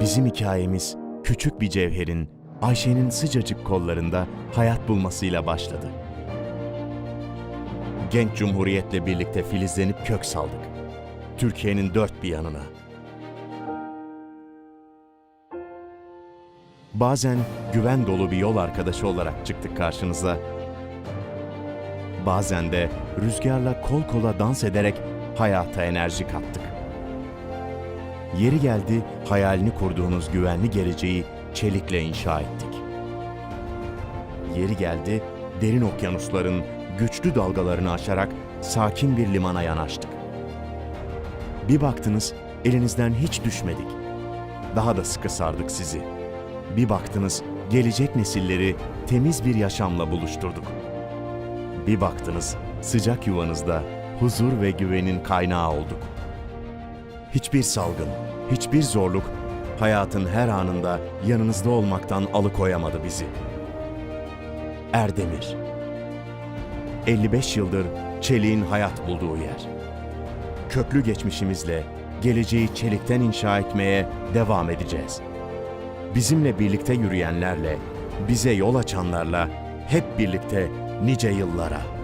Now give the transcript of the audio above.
Bizim hikayemiz küçük bir cevherin Ayşe'nin sıcacık kollarında hayat bulmasıyla başladı. Genç Cumhuriyet'le birlikte filizlenip kök saldık. Türkiye'nin dört bir yanına. Bazen güven dolu bir yol arkadaşı olarak çıktık karşınıza. Bazen de rüzgarla kol kola dans ederek hayata enerji kattık. Yeri geldi hayalini kurduğunuz güvenli geleceği çelikle inşa ettik. Yeri geldi derin okyanusların güçlü dalgalarını aşarak sakin bir limana yanaştık. Bir baktınız elinizden hiç düşmedik. Daha da sıkı sardık sizi. Bir baktınız gelecek nesilleri temiz bir yaşamla buluşturduk. Bir baktınız sıcak yuvanızda huzur ve güvenin kaynağı olduk. Hiçbir salgın, hiçbir zorluk hayatın her anında yanınızda olmaktan alıkoyamadı bizi. Erdemir 55 yıldır çeliğin hayat bulduğu yer. Köklü geçmişimizle geleceği çelikten inşa etmeye devam edeceğiz. Bizimle birlikte yürüyenlerle, bize yol açanlarla hep birlikte nice yıllara.